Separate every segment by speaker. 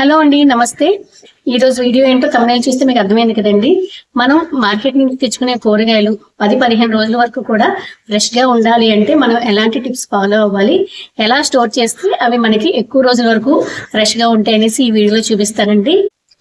Speaker 1: Hello అండి నమస్తే. ఈ రోజు వీడియో ఏంటో తమిళ చూస్తే మీకు అర్థమైంది కదండి. మనం మార్కెట్ నుంచి తెచ్చుకునే కూరగాయలు పది పదిహేను రోజుల వరకు కూడా ఫ్రెష్గా ఉండాలి అంటే మనం ఎలాంటి టిప్స్ ఫాలో అవ్వాలి ఎలా స్టోర్ చేస్తే అవి మనకి ఎక్కువ రోజుల వరకు ఫ్రెష్గా ఉంటాయి అనేసి ఈ వీడియోలో చూపిస్తానండి.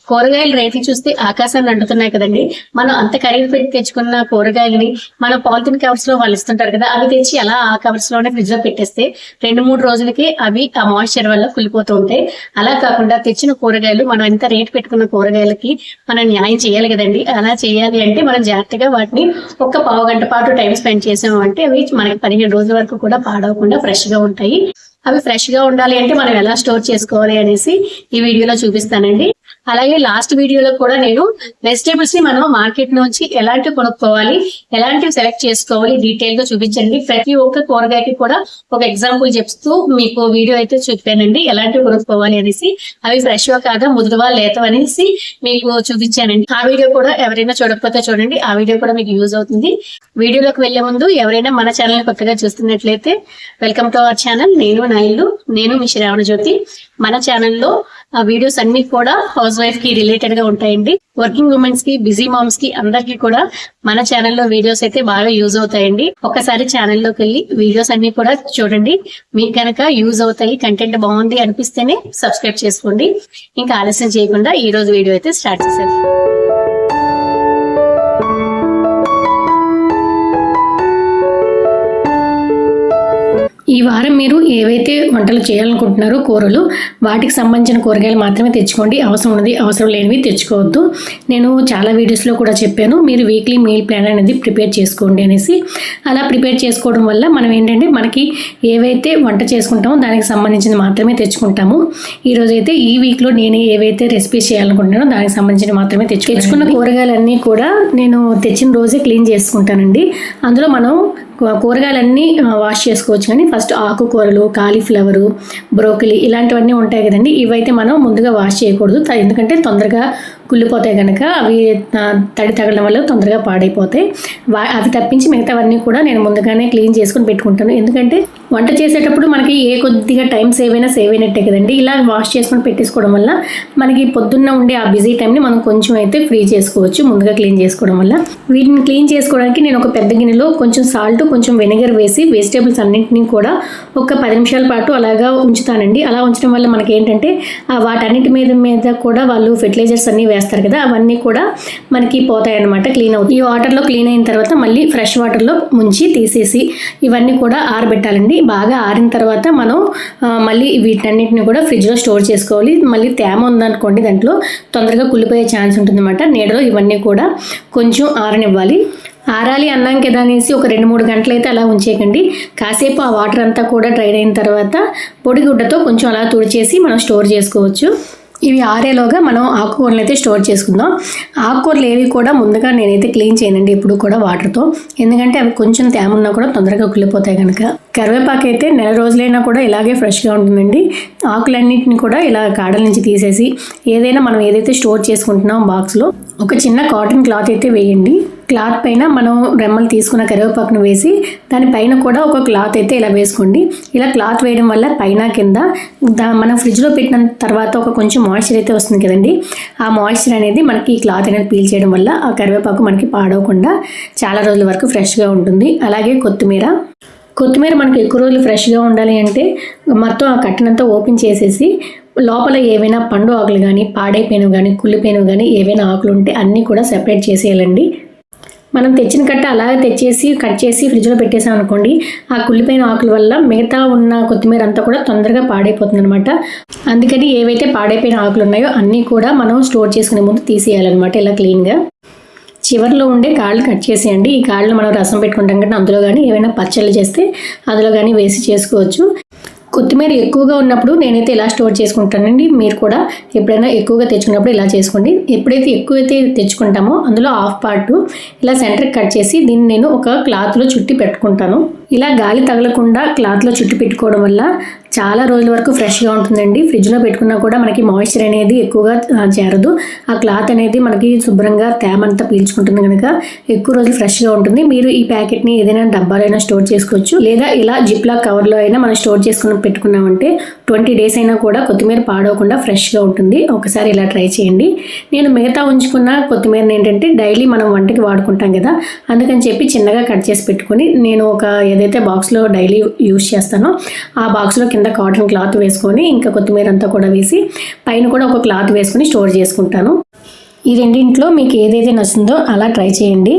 Speaker 1: కూరగాయల రేట్లు చూస్తే ఆకాశాన్ని అంటుతున్నాయి కదండి. మనం అంత ఖరీదు పెట్టి తెచ్చుకున్న కూరగాయలని మన పాలిథిన్ కవర్స్లో వాళ్ళు ఇస్తుంటారు కదా అవి తెచ్చి అలా ఆ కవర్స్లోనే ఫ్రిడ్జ్లో పెట్టేస్తే రెండు మూడు రోజులకి అవి ఆ మాయిశ్చర్ వల్ల కులిపోతూ ఉంటాయి. అలా కాకుండా తెచ్చిన కూరగాయలు మనం ఎంత రేట్ పెట్టుకున్న కూరగాయలకి మనం న్యాయం చేయాలి కదండి. అలా చేయాలి అంటే మనం జాగ్రత్తగా వాటిని ఒక పావు గంట పాటు టైం స్పెండ్ చేసాము అంటే అవి మనకి పదిహేను రోజుల వరకు కూడా పాడవకుండా ఫ్రెష్గా ఉంటాయి. అవి ఫ్రెష్గా ఉండాలి అంటే మనం ఎలా స్టోర్ చేసుకోవాలి అనేసి ఈ వీడియోలో చూపిస్తానండి. అలాగే లాస్ట్ వీడియోలో కూడా నేను వెజిటేబుల్స్ని మనం మార్కెట్ నుంచి ఎలాంటి కొనుక్కోవాలి ఎలాంటివి సెలెక్ట్ చేసుకోవాలి డీటెయిల్గా చూపించండి. ప్రతి ఒక్క కూరగాయకి కూడా ఒక ఎగ్జాంపుల్ చెప్తూ మీకు వీడియో అయితే చూపానండి. ఎలాంటివి కొనుక్కోవాలి అనేసి అవి ఫ్రెష్ కాదా ముదురువా లేతవ అనేసి మీకు చూపించానండి. ఆ వీడియో కూడా ఎవరైనా చూడకపోతే చూడండి. ఆ వీడియో కూడా మీకు యూజ్ అవుతుంది. వీడియోలోకి వెళ్ళే ముందు ఎవరైనా మన ఛానల్ కొత్తగా చూస్తున్నట్లయితే వెల్కమ్ టు అవర్ ఛానల్ నేను నా ఇల్లు నేను మీ శ్రావణ జ్యోతి మన ఛానల్లో ఆ వీడియోస్ అన్ని కూడా హౌస్ వైఫ్కి రిలేటెడ్గా ఉంటాయండి. వర్కింగ్ ఉమెన్స్కి బిజీ మామ్స్కి అందరికి కూడా మన ఛానల్లో వీడియోస్ అయితే బాగా యూజ్ అవుతాయండి. ఒకసారి ఛానల్లోకి వెళ్ళి వీడియోస్ అన్ని కూడా చూడండి. మీకు కనుక యూజ్ అవుతాయి కంటెంట్ బాగుంది అనిపిస్తేనే సబ్స్క్రైబ్ చేసుకోండి. ఇంకా ఆలస్యం చేయకుండా ఈ రోజు వీడియో అయితే స్టార్ట్ చేసేది ఈ వారం మీరు ఏవైతే వంటలు చేయాలనుకుంటున్నారో కూరలు వాటికి సంబంధించిన కూరగాయలు మాత్రమే తెచ్చుకోండి. అవసరం ఉన్నది అవసరం లేనివి తెచ్చుకోవద్దు. నేను చాలా వీడియోస్లో కూడా చెప్పాను మీరు వీక్లీ మీల్ ప్లాన్ అనేది ప్రిపేర్ చేసుకోండి అనేసి. అలా ప్రిపేర్ చేసుకోవడం వల్ల మనం ఏంటంటే మనకి ఏవైతే వంట చేసుకుంటామో దానికి సంబంధించిన మాత్రమే తెచ్చుకుంటాము. ఈరోజైతే అయితే ఈ వీక్లో నేను ఏవైతే రెసిపీస్ చేయాలనుకుంటున్నానో దానికి సంబంధించిన మాత్రమే తెచ్చు తెచ్చుకున్న కూరగాయలన్నీ కూడా నేను తెచ్చిన రోజే క్లీన్ చేసుకుంటానండి. అందులో మనం కూరగాయలన్నీ వాష్ చేసుకోవచ్చు. కానీ ఫస్ట్ ఆకుకూరలు కాలీఫ్లవరు బ్రోకలీ ఇలాంటివన్నీ ఉంటాయి కదండి. ఇవైతే మనం ముందుగా వాష్ చేయకూడదు. ఎందుకంటే తొందరగా కుళ్ళిపోతాయి కనుక అవి తడి తగలడం వల్ల తొందరగా పాడైపోతాయి. వా అవి తప్పించి మిగతావన్నీ కూడా నేను ముందుగానే క్లీన్ చేసుకుని పెట్టుకుంటాను. ఎందుకంటే వంట చేసేటప్పుడు మనకి ఏ కొద్దిగా టైం సేవ్ అయినా సేవ్ అయినట్టే కదండి. ఇలా వాష్ చేసుకొని పెట్టేసుకోవడం వల్ల మనకి పొద్దున్న ఉండే ఆ బిజీ టైంని మనం కొంచెం అయితే ఫ్రీ చేసుకోవచ్చు ముందుగా క్లీన్ చేసుకోవడం వల్ల. వీటిని క్లీన్ చేసుకోవడానికి నేను ఒక పెద్ద గిన్నెలో కొంచెం సాల్ట్ కొంచెం వెనిగర్ వేసి వెజిటేబుల్స్ అన్నింటినీ కూడా ఒక పది నిమిషాల పాటు అలాగా ఉంచుతానండి. అలా ఉంచడం వల్ల మనకి ఏంటంటే వాటన్నిటి మీద మీద కూడా వాళ్ళు ఫెర్టిలైజర్స్ అన్నీ వేస్తారు కదా అవన్నీ కూడా మనకి పోతాయి అనమాట క్లీన్ అవుతాయి. ఈ వాటర్లో క్లీన్ అయిన తర్వాత మళ్ళీ ఫ్రెష్ వాటర్లో ముంచి తీసేసి ఇవన్నీ కూడా ఆరబెట్టాలండి. బాగా ఆరిన తర్వాత మనం మళ్ళీ వీటన్నిటిని కూడా ఫ్రిడ్జ్లో స్టోర్ చేసుకోవాలి. మళ్ళీ తేమ ఉందనుకోండి దాంట్లో తొందరగా కుళ్ళిపోయే ఛాన్స్ ఉంటుందన్నమాట. నీడలో ఇవన్నీ కూడా కొంచెం ఆరనివ్వాలి. ఆరాలి అన్నాం కదా అనేసి ఒక రెండు మూడు గంటలు అయితే అలా ఉంచేయకండి. కాసేపు ఆ వాటర్ అంతా కూడా డ్రైన్ అయిన తర్వాత పొడి గుడ్డతో కొంచెం అలా తుడిచేసి మనం స్టోర్ చేసుకోవచ్చు. ఇవి ఆరేలోగా మనం ఆకుకూరలు అయితే స్టోర్ చేసుకుందాం. ఆకుకూరలు ఏవి కూడా ముందుగా నేనైతే క్లీన్ చేయనండి ఎప్పుడు కూడా వాటర్తో. ఎందుకంటే అవి కొంచెం తేమ ఉన్నా కూడా తొందరగా కుళ్ళిపోతాయి కనుక కరివేపాకు అయితే నెల రోజులైనా కూడా ఇలాగే ఫ్రెష్గా ఉంటుందండి. ఆకులన్నింటిని కూడా ఇలా కాడల నుంచి తీసేసి ఏదైనా మనం ఏదైతే స్టోర్ చేసుకుంటున్నాం బాక్స్లో ఒక చిన్న కాటన్ క్లాత్ అయితే వేయండి. క్లాత్ పైన మనం రెమ్మలు తీసుకున్న కరివేపాకును వేసి దానిపైన కూడా ఒక క్లాత్ అయితే ఇలా వేసుకోండి. ఇలా క్లాత్ వేయడం వల్ల పైన కింద దా మనం ఫ్రిడ్జ్లో పెట్టిన తర్వాత ఒక కొంచెం మాయిశ్చర్ అయితే వస్తుంది కదండి. ఆ మాయిశ్చర్ అనేది మనకి ఈ క్లాత్ అనేది పీల్ చేయడం వల్ల ఆ కరివేపాకు మనకి పాడవకుండా చాలా రోజుల వరకు ఫ్రెష్గా ఉంటుంది. అలాగే కొత్తిమీర. కొత్తిమీర మనకి ఎక్కువ రోజులు ఫ్రెష్గా ఉండాలి అంటే మొత్తం ఆ కట్టనంతా ఓపెన్ చేసేసి లోపల ఏవైనా పండు ఆకులు కానీ పాడైపోయినవి కానీ కుళ్ళిపోయినవి కానీ ఏవైనా ఆకులు ఉంటే అన్నీ కూడా సెపరేట్ చేసేయాలండి. మనం తెచ్చిన కట్ట అలాగే తెచ్చేసి కట్ చేసి ఫ్రిడ్జ్లో పెట్టేసాం అనుకోండి ఆ కుళ్ళిపోయిన ఆకుల వల్ల మిగతా ఉన్న కొత్తిమీర అంతా కూడా తొందరగా పాడైపోతుంది అనమాట అందుకని ఏవైతే పాడైపోయిన ఆకులు ఉన్నాయో అన్నీ కూడా మనం స్టోర్ చేసుకునే ముందు తీసేయాలన్నమాట ఇలా క్లీన్గా. చివరిలో ఉండే కాళ్ళు కట్ చేసేయండి. ఈ కాళ్ళు మనం రసం పెట్టుకుంటాం కదా అందులో కానీ ఏమైనా పచ్చళ్ళు చేస్తే అందులో కానీ వేసి చేసుకోవచ్చు. కొత్తిమీర ఎక్కువగా ఉన్నప్పుడు నేనైతే ఇలా స్టోర్ చేసుకుంటానండి. మీరు కూడా ఎప్పుడైనా ఎక్కువగా తెచ్చుకున్నప్పుడు ఇలా చేసుకోండి. ఎప్పుడైతే ఎక్కువైతే తెచ్చుకుంటామో అందులో హాఫ్ పార్ట్ ఇలా సెంటర్కి కట్ చేసి దీన్ని నేను ఒక క్లాత్లో చుట్టి పెట్టుకుంటాను. ఇలా గాలి తగలకుండా క్లాత్లో చుట్టు పెట్టుకోవడం వల్ల చాలా రోజుల వరకు ఫ్రెష్గా ఉంటుందండి. ఫ్రిడ్జ్లో పెట్టుకున్నా కూడా మనకి మాయిశ్చర్ అనేది ఎక్కువగా చేరదు. ఆ క్లాత్ అనేది మనకి శుభ్రంగా తేమ అంతా పీల్చుకుంటుంది కనుక ఎక్కువ రోజులు ఫ్రెష్గా ఉంటుంది. మీరు ఈ ప్యాకెట్ని ఏదైనా డబ్బాలైనా స్టోర్ చేసుకోవచ్చు. లేదా ఇలా జిప్లా కవర్లో అయినా మనం స్టోర్ చేసుకుని పెట్టుకున్నామంటే ట్వంటీ డేస్ అయినా కూడా కొత్తిమీర పాడవకుండా ఫ్రెష్గా ఉంటుంది. ఒకసారి ఇలా ట్రై చేయండి. నేను మిగతా ఉంచుకున్న కొత్తిమీరని ఏంటంటే డైలీ మనం వంటకి వాడుకుంటాం కదా అందుకని చెప్పి చిన్నగా కట్ చేసి పెట్టుకొని నేను ఒక ఏదైతే బాక్స్లో డైలీ యూస్ చేస్తానో ఆ బాక్స్లో కింద కాటన్ క్లాత్ వేసుకొని ఇంకా కొత్తిమీర అంతా కూడా వేసి పైన కూడా ఒక క్లాత్ వేసుకొని స్టోర్ చేసుకుంటాను. ఈ రెండింట్లో మీకు ఏదైతే నచ్చిందో అలా ట్రై చేయండి.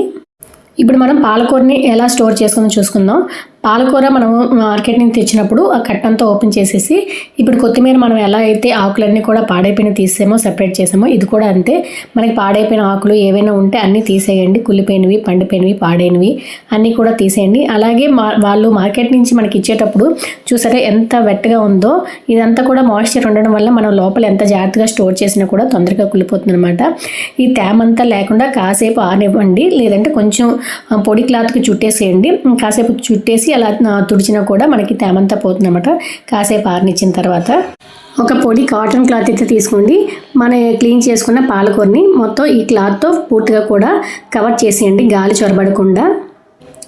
Speaker 1: ఇప్పుడు మనం పాలకూరని ఎలా స్టోర్ చేసుకుందో చూసుకుందాం. పాలకూర మనం మార్కెట్ నుంచి తెచ్చినప్పుడు ఆ కట్టంతా ఓపెన్ చేసేసి ఇప్పుడు కొత్తిమీర మనం ఎలా అయితే ఆకులన్నీ కూడా పాడైపోయిన తీసేమో సెపరేట్ చేసామో ఇది కూడా అంతే. మనకి పాడైపోయిన ఆకులు ఏవైనా ఉంటే అన్నీ తీసేయండి. కుళ్ళిపోయినవి పండిపోయినవి పాడైనవి అన్నీ కూడా తీసేయండి. అలాగే మా వాళ్ళు మార్కెట్ నుంచి మనకి ఇచ్చేటప్పుడు చూసారా ఎంత వెట్టగా ఉందో ఇదంతా కూడా మాయిశ్చర్ ఉండడం వల్ల మనం లోపల ఎంత జాగ్రత్తగా స్టోర్ చేసినా కూడా తొందరగా కుళ్ళిపోతుంది అనమాట ఈ తేమంతా లేకుండా కాసేపు ఆనివ్వండి. లేదంటే కొంచెం పొడి క్లాత్కి చుట్టేసేయండి. కాసేపు చుట్టేసి అలా తుడిచినా కూడా మనకి తేమంతా పోతుంది అనమాట కాసేపు ఆరనిచ్చిన తర్వాత ఒక పొడి కాటన్ క్లాత్ అయితే తీసుకోండి. మన క్లీన్ చేసుకున్న పాలకూరని మొత్తం ఈ క్లాత్తో పూర్తిగా కూడా కవర్ చేసేయండి గాలి చొరబడకుండా.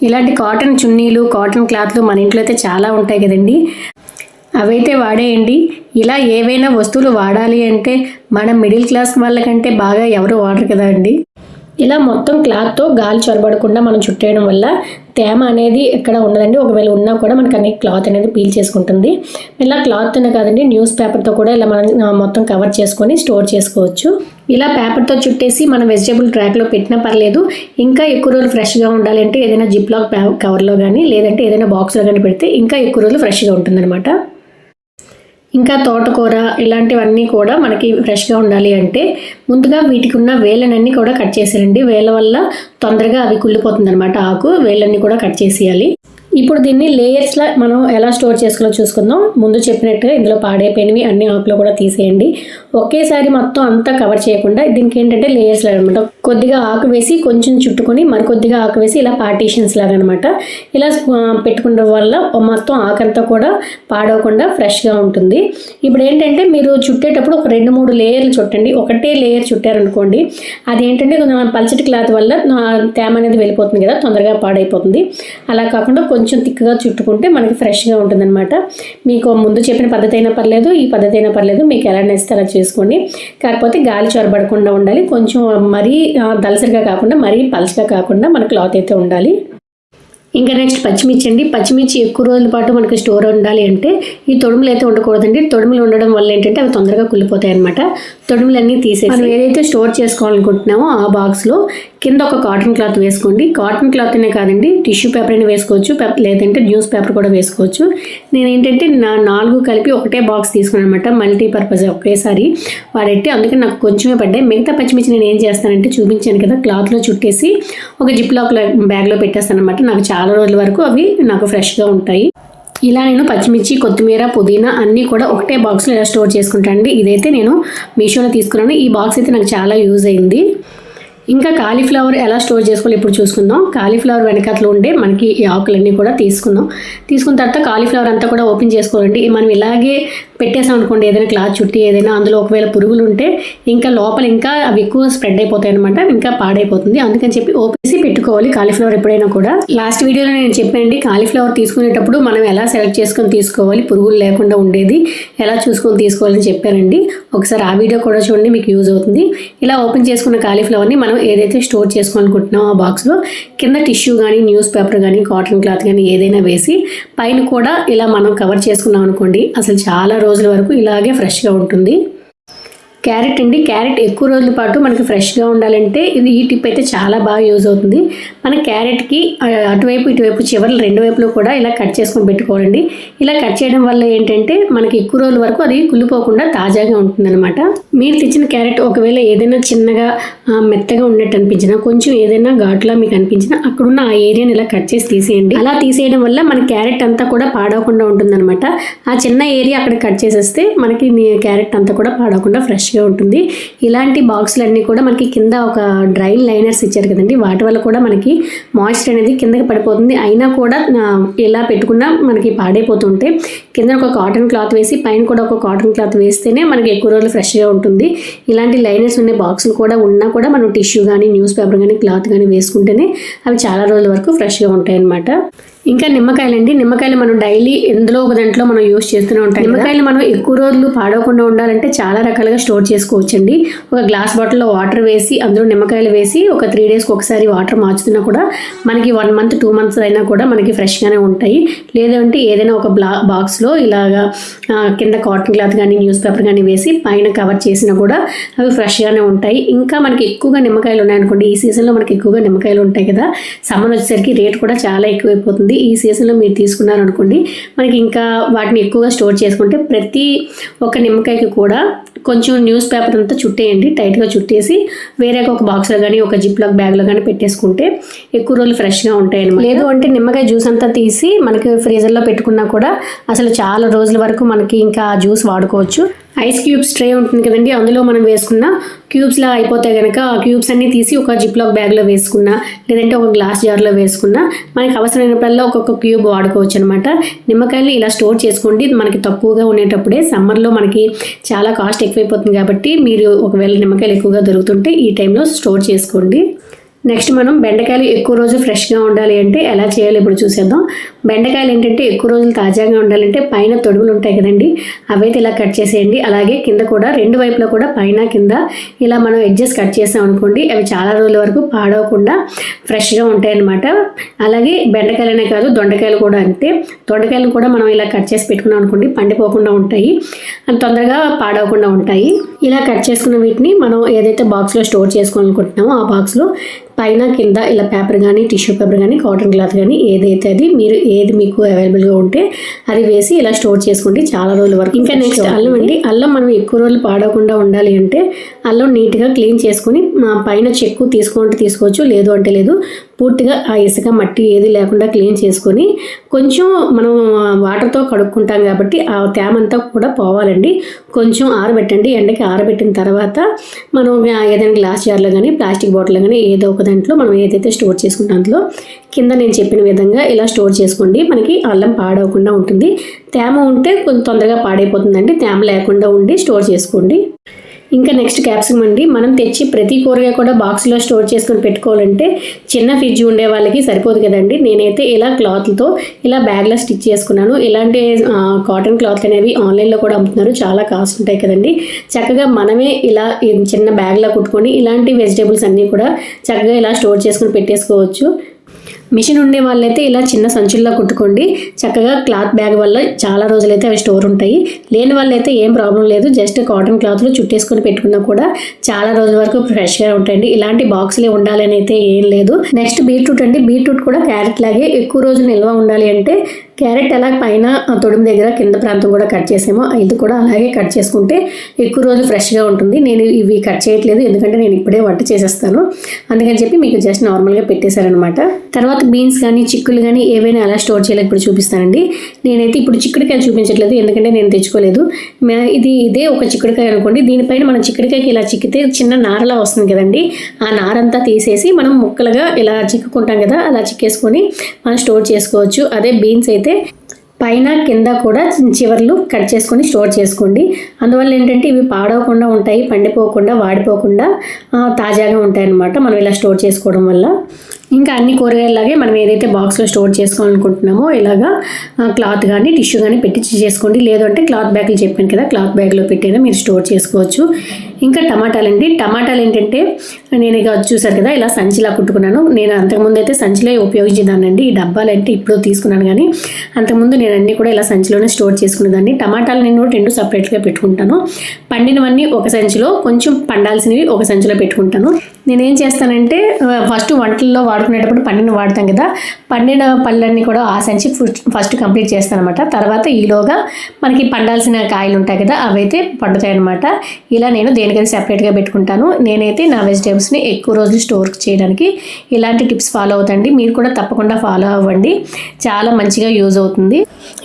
Speaker 1: ఇలాంటి కాటన్ చున్నీలు కాటన్ క్లాత్లు మన ఇంట్లో అయితే చాలా ఉంటాయి కదండి. అవైతే వాడేయండి. ఇలా ఏవైనా వస్తువులు వాడాలి అంటే మన మిడిల్ క్లాస్ వాళ్ళకంటే బాగా ఎవరు వాడరు కదా అండి. ఇలా మొత్తం క్లాత్తో గాలి చొరబడకుండా మనం చుట్టేయడం వల్ల తేమ అనేది ఎక్కడ ఉండదండి. ఒకవేళ ఉన్నా కూడా మనకి అన్ని క్లాత్ అనేది పీల్ చేసుకుంటుంది. ఇలా క్లాత్ అనే కాదండి న్యూస్ పేపర్తో కూడా ఇలా మనం మొత్తం కవర్ చేసుకొని స్టోర్ చేసుకోవచ్చు. ఇలా పేపర్తో చుట్టేసి మనం వెజిటేబుల్ ట్రాక్లో పెట్టినా పర్లేదు. ఇంకా ఎక్కువ రోజులు ఫ్రెష్గా ఉండాలంటే ఏదైనా జిప్ లాక్ కవర్లో కానీ లేదంటే ఏదైనా బాక్స్లో కానీ పెడితే ఇంకా ఎక్కువ రోజులు ఫ్రెష్గా ఉంటుందన్నమాట. ఇంకా తోటకూర ఇలాంటివన్నీ కూడా మనకి ఫ్రెష్గా ఉండాలి అంటే ముందుగా వీటికి ఉన్న వేలనన్నీ కూడా కట్ చేసేయండి. వేల వల్ల తొందరగా అవి కుళ్ళిపోతుంది అనమాట ఆకు. వేలన్నీ కూడా కట్ చేసేయాలి. ఇప్పుడు దీన్ని లేయర్స్లా మనం ఎలా స్టోర్ చేసుకోవాలో చూసుకుందాం. ముందు చెప్పినట్టుగా ఇందులో పాడైపోయినవి అన్ని ఆకులు కూడా తీసేయండి. ఒకేసారి మొత్తం అంతా కవర్ చేయకుండా దీనికి ఏంటంటే లేయర్స్ లాగా అనమాట కొద్దిగా ఆకు వేసి కొంచెం చుట్టుకొని మరి కొద్దిగా ఆకు వేసి ఇలా పార్టీషన్స్ లాగా అనమాట ఇలా పెట్టుకుండడం పెట్టుకోవడం వల్ల మొత్తం ఆకంతా కూడా పాడవకుండా ఫ్రెష్గా ఉంటుంది. ఇప్పుడు ఏంటంటే మీరు చుట్టేటప్పుడు ఒక రెండు మూడు లేయర్లు చుట్టండి. ఒకటే లేయర్ చుట్టారనుకోండి అదేంటంటే కొంచెం పల్చటి క్లాత్ వల్ల తేమ అనేది వెళ్ళిపోతుంది కదా తొందరగా పాడైపోతుంది. అలా కాకుండా కొంచెం తిక్కుగా చుట్టుకుంటే మనకి ఫ్రెష్గా ఉంటుందన్నమాట. మీకు ముందు చెప్పిన పద్ధతి అయినా పర్లేదు ఈ పద్ధతి అయినా పర్లేదు మీకు ఎలా నేస్తే అలా చేసుకోండి. కాకపోతే గాలి చొరబడకుండా ఉండాలి. కొంచెం మరీ దలసరిగా కాకుండా మరీ పలచగా కాకుండా మన క్లాత్ అయితే ఉండాలి. ఇంకా నెక్స్ట్ పచ్చిమిర్చి అండి. పచ్చిమిర్చి ఎక్కువ రోజుల పాటు మనకి స్టోర్ ఉండాలి అంటే ఈ తొడుములు అయితే ఉండకూడదండి. తొడుములు ఉండడం వల్ల ఏంటంటే అవి తొందరగా కుళ్ళిపోతాయి అనమాట తొడుములన్నీ తీసేసి మనం ఏదైతే స్టోర్ చేసుకోవాలనుకుంటున్నామో ఆ బాక్స్లో కింద ఒక కాటన్ క్లాత్ వేసుకోండి. కాటన్ క్లాత్నే కాదండి టిష్యూ పేపర్ అయినా వేసుకోవచ్చు పేపర్ లేదంటే న్యూస్ పేపర్ కూడా వేసుకోవచ్చు. నేను ఏంటంటే నా నాలుగు కలిపి ఒకటే బాక్స్ తీసుకున్నాను అనమాట మల్టీపర్పస్ ఒకేసారి వాడెట్టి అందుకే నాకు కొంచెమే పడ్డాయి. మిగతా పచ్చిమిర్చి నేను ఏం చేస్తానంటే చూపించాను కదా క్లాత్లో చుట్టేసి ఒక జిప్ లాక్ బ్యాగ్లో పెట్టేస్తాను అనమాట నాకు చాలా రోజుల వరకు అవి నాకు ఫ్రెష్గా ఉంటాయి. ఇలా నేను పచ్చిమిర్చి కొత్తిమీర పుదీనా అన్నీ కూడా ఒకటే బాక్స్లో ఇలా స్టోర్ చేసుకుంటానండి. ఇదైతే నేను మీషోలో తీసుకున్నాను. ఈ బాక్స్ అయితే నాకు చాలా యూజ్ అయింది. ఇంకా కాలీఫ్లవర్ ఎలా స్టోర్ చేసుకోవాలి ఇప్పుడు చూసుకుందాం. కాలీఫ్లవర్ వెనకట్లో ఉండే మనకి ఈ ఆకులన్నీ కూడా తీసుకుందాం. తీసుకున్న తర్వాత కాలీఫ్లవర్ అంతా కూడా ఓపెన్ చేసుకోవాలండి. మనం ఇలాగే పెట్టేసాం అనుకోండి ఏదైనా క్లాత్ చుట్టి ఏదైనా అందులో ఒకవేళ పురుగులు ఉంటే ఇంకా లోపల ఇంకా అవి ఎక్కువ స్ప్రెడ్ అయిపోతాయి అనమాట ఇంకా పాడైపోతుంది. అందుకని చెప్పి ఓపెన్ పెట్టుకోవాలి కాలీఫ్లవర్ ఎప్పుడైనా కూడా. లాస్ట్ వీడియోలో నేను చెప్పానండి కాలీఫ్లవర్ తీసుకునేటప్పుడు మనం ఎలా సెలెక్ట్ చేసుకొని తీసుకోవాలి పురుగులు లేకుండా ఉండేది ఎలా చూసుకొని తీసుకోవాలని చెప్పానండి. ఒకసారి ఆ వీడియో కూడా చూడండి మీకు యూజ్ అవుతుంది. ఇలా ఓపెన్ చేసుకున్న కాలీఫ్లవర్ని మనం ఏదైతే స్టోర్ చేసుకోవాలనుకుంటున్నామో ఆ బాక్స్లో కింద టిష్యూ కానీ న్యూస్ పేపర్ కానీ కాటన్ క్లాత్ కానీ ఏదైనా వేసి పైన కూడా ఇలా మనం కవర్ చేసుకున్నాం అనుకోండి అసలు చాలా రోజుల వరకు ఇలాగే ఫ్రెష్గా ఉంటుంది. క్యారెట్ అండి. క్యారెట్ ఎక్కువ రోజుల పాటు మనకి ఫ్రెష్గా ఉండాలంటే ఇది ఈ టిప్ అయితే చాలా బాగా యూజ్ అవుతుంది. మన క్యారెట్కి అటువైపు ఇటువైపు చివరి రెండు వైపులు కూడా ఇలా కట్ చేసుకొని పెట్టుకోవాలండి. ఇలా కట్ చేయడం వల్ల ఏంటంటే మనకి ఎక్కువ రోజుల వరకు అది కుళ్ళిపోకుండా తాజాగా ఉంటుందన్నమాట. మీరు తెచ్చిన క్యారెట్ ఒకవేళ ఏదైనా చిన్నగా మెత్తగా ఉన్నట్టు అనిపించినా కొంచెం ఏదైనా ఘాటులా మీకు అనిపించినా అక్కడున్న ఆ ఏరియాని ఇలా కట్ చేసి తీసేయండి. అలా తీసేయడం వల్ల మన క్యారెట్ అంతా కూడా పాడవకుండా ఉంటుందన్నమాట. ఆ చిన్న ఏరియా అక్కడ కట్ చేసేస్తే మనకి క్యారెట్ అంతా కూడా పాడవకుండా ఫ్రెష్ ఫ్రెష్గా ఉంటుంది. ఇలాంటి బాక్సులు అన్నీ కూడా మనకి కింద ఒక డ్రైన్ లైనర్స్ ఇచ్చారు కదండి. వాటి వల్ల కూడా మనకి మాయిశ్చర్ అనేది కిందకి పడిపోతుంది. అయినా కూడా ఎలా ఇలా పెట్టుకున్నా మనకి పాడైపోతుంటే కింద ఒక కాటన్ క్లాత్ వేసి పైన కూడా ఒక కాటన్ క్లాత్ వేస్తేనే మనకి ఎక్కువ రోజులు ఫ్రెష్గా ఉంటుంది. ఇలాంటి లైనర్స్ ఉండే బాక్సులు కూడా ఉన్నా కూడా మనం టిష్యూ కానీ న్యూస్ పేపర్ కానీ క్లాత్ కానీ వేసుకుంటేనే అవి చాలా రోజుల వరకు ఫ్రెష్గా ఉంటాయి ఇంకా నిమ్మకాయలండి నిమ్మకాయలు మనం డైలీ ఎందులో ఒక దాంట్లో మనం యూస్ చేస్తూనే ఉంటాం నిమ్మకాయలు మనం ఎక్కువ రోజులు పాడవకుండా ఉండాలంటే చాలా రకాలుగా స్టోర్ చేసుకోవచ్చండి. ఒక గ్లాస్ బాటిల్లో వాటర్ వేసి అందులో నిమ్మకాయలు వేసి ఒక త్రీ డేస్కి ఒకసారి వాటర్ మార్చుతున్నా కూడా మనకి వన్ మంత్ టూ మంత్స్ అయినా కూడా మనకి ఫ్రెష్గానే ఉంటాయి. లేదంటే ఏదైనా ఒక బ్లా బాక్స్లో ఇలాగా కింద కాటన్ క్లాత్ కానీ న్యూస్ పేపర్ కానీ వేసి పైన కవర్ చేసినా కూడా అవి ఫ్రెష్గానే ఉంటాయి. ఇంకా మనకి ఎక్కువగా నిమ్మకాయలు ఉన్నాయనుకోండి ఈ సీజన్లో మనకి ఎక్కువగా నిమ్మకాయలు ఉంటాయి కదా. సమ్మర్ వచ్చేసరికి రేట్ కూడా చాలా ఎక్కువైపోతుంది. ఈ సీజన్లో మీరు తీసుకున్నారనుకోండి మనకి ఇంకా వాటిని ఎక్కువగా స్టోర్ చేసుకుంటే ప్రతి ఒక్క నిమ్మకాయకి కూడా కొంచెం న్యూస్ పేపర్ అంతా చుట్టేయండి టైట్గా చుట్టేసి వేరే ఒక బాక్స్లో కానీ ఒక జిప్ లాక్ బ్యాగ్లో కానీ పెట్టేసుకుంటే ఎక్కువ రోజులు ఫ్రెష్గా ఉంటాయి అన్నమాట. లేదు అంటే నిమ్మకాయ జ్యూస్ అంతా తీసి మనకి ఫ్రీజర్లో పెట్టుకున్నా కూడా అసలు చాలా రోజుల వరకు మనకి ఇంకా జ్యూస్ వాడుకోవచ్చు ఐస్ క్యూబ్స్ ట్రే ఉంటుంది కదండి అందులో మనం వేసుకున్న క్యూబ్స్లా అయిపోతే కనుక ఆ క్యూబ్స్ అన్ని తీసి ఒక జిప్లాక్ బ్యాగ్లో వేసుకున్నా లేదంటే ఒక గ్లాస్ జార్లో వేసుకున్నా మనకి అవసరమైనప్పుడల్లా ఒక్కొక్క క్యూబ్ వాడుకోవచ్చు అనమాట నిమ్మకాయలు ఇలా స్టోర్ చేసుకోండి మనకి తక్కువగా ఉండేటప్పుడే సమ్మర్లో మనకి చాలా కాస్ట్ ఎక్కువైపోతుంది కాబట్టి మీరు ఒకవేళ నిమ్మకాయలు ఎక్కువగా దొరుకుతుంటే ఈ టైంలో స్టోర్ చేసుకోండి. నెక్స్ట్ మనం బెండకాయలు ఎక్కువ రోజు ఫ్రెష్గా ఉండాలి అంటే ఎలా చేయాలి ఇప్పుడు చూసేద్దాం. బెండకాయలు ఏంటంటే ఎక్కువ రోజులు తాజాగా ఉండాలంటే పైన తొడుగులు ఉంటాయి కదండి. అవైతే ఇలా కట్ చేసేయండి. అలాగే కింద కూడా రెండు వైపులా కూడా పైన కింద ఇలా మనం ఎడ్జెస్ కట్ చేసాం అనుకోండి అవి చాలా రోజుల వరకు పాడవకుండా ఫ్రెష్గా ఉంటాయి అన్నమాట అలాగే బెండకాయలనే కాదు దొండకాయలు కూడా అంతే. దొండకాయలు కూడా మనం ఇలా కట్ చేసి పెట్టుకున్నాం అనుకోండి పండిపోకుండా ఉంటాయి. అండ్ తొందరగా పాడవకుండా ఉంటాయి. ఇలా కట్ చేసుకున్న వీటిని మనం ఏదైతే బాక్స్లో స్టోర్ చేసుకోవాలనుకుంటున్నామో ఆ బాక్స్లో పైన కింద ఇలా పేపర్ కానీ టిష్యూ పేపర్ కానీ కాటన్ క్లాత్ కానీ ఏదైతే అది మీరు ఏది మీకు అవైలబుల్గా ఉంటే అది వేసి ఇలా స్టోర్ చేసుకోండి. చాలా రోజుల వరకు ఇంకా నెక్స్ట్ అల్లం అండి. అల్లం మనం ఎక్కువ రోజులు పాడకుండా ఉండాలి అంటే అల్లం నీట్గా క్లీన్ చేసుకొని మా పైన చెక్కు తీసుకుంటే తీసుకోవచ్చు లేదు అంటే లేదు. పూర్తిగా ఆ ఇసుక మట్టి ఏది లేకుండా క్లీన్ చేసుకొని కొంచెం మనం వాటర్తో కడుక్కుంటాం కాబట్టి ఆ తేమ అంతా కూడా పోవాలండి. కొంచెం ఆరబెట్టండి. ఎండకి ఆరబెట్టిన తర్వాత మనం ఏదైనా గ్లాస్ జార్లో కానీ ప్లాస్టిక్ బాటిల్లో కానీ ఏదో ఒక దాంట్లో మనం ఏదైతే స్టోర్ చేసుకుంటాం అందులో కింద నేను చెప్పిన విధంగా ఇలా స్టోర్ చేసుకోండి. మనకి అల్లం పాడవకుండా ఉంటుంది. తేమ ఉంటే కొంచెం తొందరగా పాడైపోతుందండి. తేమ లేకుండా ఉండి స్టోర్ చేసుకోండి. ఇంకా నెక్స్ట్ క్యాప్సికమ్ అండి. మనం తెచ్చి ప్రతి కూరగాయ కూడా బాక్స్లో స్టోర్ చేసుకొని పెట్టుకోవాలంటే చిన్న ఫ్రిడ్జ్ ఉండే వాళ్ళకి సరిపోదు కదండి. నేనైతే ఇలా క్లాత్లతో ఇలా బ్యాగ్లో స్టిచ్ చేసుకున్నాను. ఇలాంటి కాటన్ క్లాత్ అనేవి ఆన్లైన్లో కూడా అమ్ముతున్నారు. చాలా కాస్ట్ ఉంటాయి కదండి. చక్కగా మనమే ఇలా చిన్న బ్యాగ్లో కుట్టుకొని ఇలాంటి వెజిటేబుల్స్ అన్నీ కూడా చక్కగా ఇలా స్టోర్ చేసుకొని పెట్టేసుకోవచ్చు. మిషన్ ఉండే వాళ్ళైతే ఇలా చిన్న సంచుల్లో కుట్టుకోండి. చక్కగా క్లాత్ బ్యాగ్ వల్ల చాలా రోజులైతే అవి స్టోర్ ఉంటాయి. లేని వాళ్ళైతే ఏం ప్రాబ్లం లేదు. జస్ట్ కాటన్ క్లాత్లు చుట్టేసుకొని పెట్టుకున్నా కూడా చాలా రోజుల వరకు ఫ్రెష్గా ఉంటాయండి. ఇలాంటి బాక్స్లే ఉండాలని అయితే ఏం లేదు. నెక్స్ట్ బీట్రూట్ అండి. బీట్రూట్ కూడా క్యారెట్ లాగే ఎక్కువ రోజులు నిల్వ ఉండాలి అంటే క్యారెట్ ఎలా పైన తొడుము దగ్గర కింద ప్రాంతం కూడా కట్ చేసామో ఇది కూడా అలాగే కట్ చేసుకుంటే ఎక్కువ రోజులు ఫ్రెష్గా ఉంటుంది. నేను ఇవి కట్ చేయట్లేదు ఎందుకంటే నేను ఇప్పుడే వంట చేసేస్తాను. అందుకని చెప్పి మీకు జస్ట్ నార్మల్గా పెట్టేశారనమాట. తర్వాత బీన్స్ కానీ చిక్కులు కానీ ఏవైనా ఎలా స్టోర్ చేయాలో ఇప్పుడు చూపిస్తానండి. నేనైతే ఇప్పుడు చిక్కుడుకాయ చూపించట్లేదు ఎందుకంటే నేను తెచ్చుకోలేదు. ఇది ఇదే ఒక చిక్కుడుకాయ అనుకోండి. దీనిపైన మనం చిక్కుడుకాయకి ఇలా చిక్కితే చిన్న నారలా వస్తుంది కదండి. ఆ నారంతా తీసేసి మనం ముక్కలుగా ఇలా చిక్కుకుంటాం కదా అలా చిక్కేసుకొని మనం స్టోర్ చేసుకోవచ్చు. అదే బీన్స్ అయితే పైన కింద కూడా చివర్లు కట్ చేసుకొని స్టోర్ చేసుకోండి. అందువల్ల ఏంటంటే ఇవి పాడవకుండా ఉంటాయి పండిపోకుండా వాడిపోకుండా తాజాగా ఉంటాయి అన్నమాట మనం ఇలా స్టోర్ చేసుకోవడం వల్ల. ఇంకా అన్ని కూరగాయలాగే మనం ఏదైతే బాక్స్లో స్టోర్ చేసుకోవాలనుకుంటున్నామో ఇలాగా క్లాత్ కానీ టిష్యూ కానీ పెట్టి చేసుకోండి. లేదంటే క్లాత్ బ్యాగ్లు చెప్పాను కదా క్లాత్ బ్యాగ్లో పెట్టైనా మీరు స్టోర్ చేసుకోవచ్చు. ఇంకా టమాటాలండి. టమాటాలు ఏంటంటే నేను ఇక చూసారు కదా ఇలా సంచిలా కుట్టుకున్నాను. నేను అంతకుముందు అయితే సంచిలో ఉపయోగించేదానండి ఈ డబ్బాలు అంటే ఇప్పుడు తీసుకున్నాను కానీ అంతకుముందు నేను అన్నీ కూడా ఇలా సంచిలోనే స్టోర్ చేసుకునేదాన్ని. టమాటాలు నేను రెండు సపరేట్గా పెట్టుకుంటాను. పండినవన్నీ ఒక సంచిలో కొంచెం పండాల్సినవి ఒక సంచిలో పెట్టుకుంటాను. నేనేం చేస్తానంటే ఫస్ట్ వంటల్లో వాడుకునేటప్పుడు పండిన వాడతాం కదా పండిన పళ్ళన్నీ కూడా ఆశించి ఫస్ట్ కంప్లీట్ చేస్తాను అనమాట తర్వాత ఈలోగా మనకి పండాల్సిన కాయలు ఉంటాయి కదా అవైతే పండుతాయి అనమాట ఇలా నేను దేనికైతే సెపరేట్గా పెట్టుకుంటాను. నేనైతే నా వెజిటేబుల్స్ని ఎక్కువ రోజులు స్టోర్ చేయడానికి ఇలాంటి టిప్స్ ఫాలో అవుతండి. మీరు కూడా తప్పకుండా ఫాలో అవ్వండి. చాలా మంచిగా యూజ్ అవుతుంది.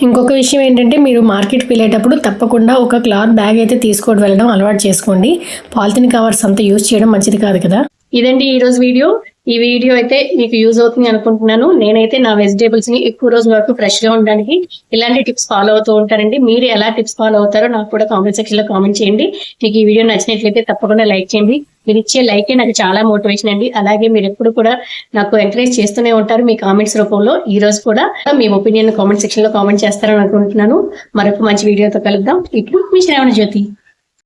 Speaker 1: ఇంకొక విషయం ఏంటంటే మీరు మార్కెట్కి వెళ్ళేటప్పుడు తప్పకుండా ఒక క్లాత్ బ్యాగ్ అయితే తీసుకొని వెళ్ళడం అలవాటు చేసుకోండి. పాలిథిన్ కవర్స్ అంతా యూజ్ చేయడం మంచిది కాదు కదా? ఇదండి ఈ రోజు వీడియో. ఈ వీడియో అయితే మీకు యూజ్ అవుతుంది అనుకుంటున్నాను. నేనైతే నా వెజిటేబుల్స్ని ఎక్కువ రోజుల వరకు ఫ్రెష్గా ఉండడానికి ఇలాంటి టిప్స్ ఫాలో అవుతూ ఉంటారండి మీరు ఎలా టిప్స్ ఫాలో అవుతారో నాకు కూడా కామెంట్ సెక్షన్లో కామెంట్ చేయండి. మీకు ఈ వీడియో నచ్చినట్లయితే తప్పకుండా లైక్ చేయండి. మీరు ఇచ్చే లైకే నాకు చాలా మోటివేషన్ అండి. అలాగే మీరు ఎప్పుడు కూడా నాకు ఎంకరేజ్ చేస్తూనే ఉంటారు మీ కామెంట్స్ రూపంలో. ఈ రోజు కూడా మీ ఒపీనియన్ కామెంట్ సెక్షన్లో కామెంట్ చేస్తారని అనుకుంటున్నాను. మరొక మంచి వీడియోతో కలుద్దాం. ఇప్పుడు మీ శ్రావణ జ్యోతి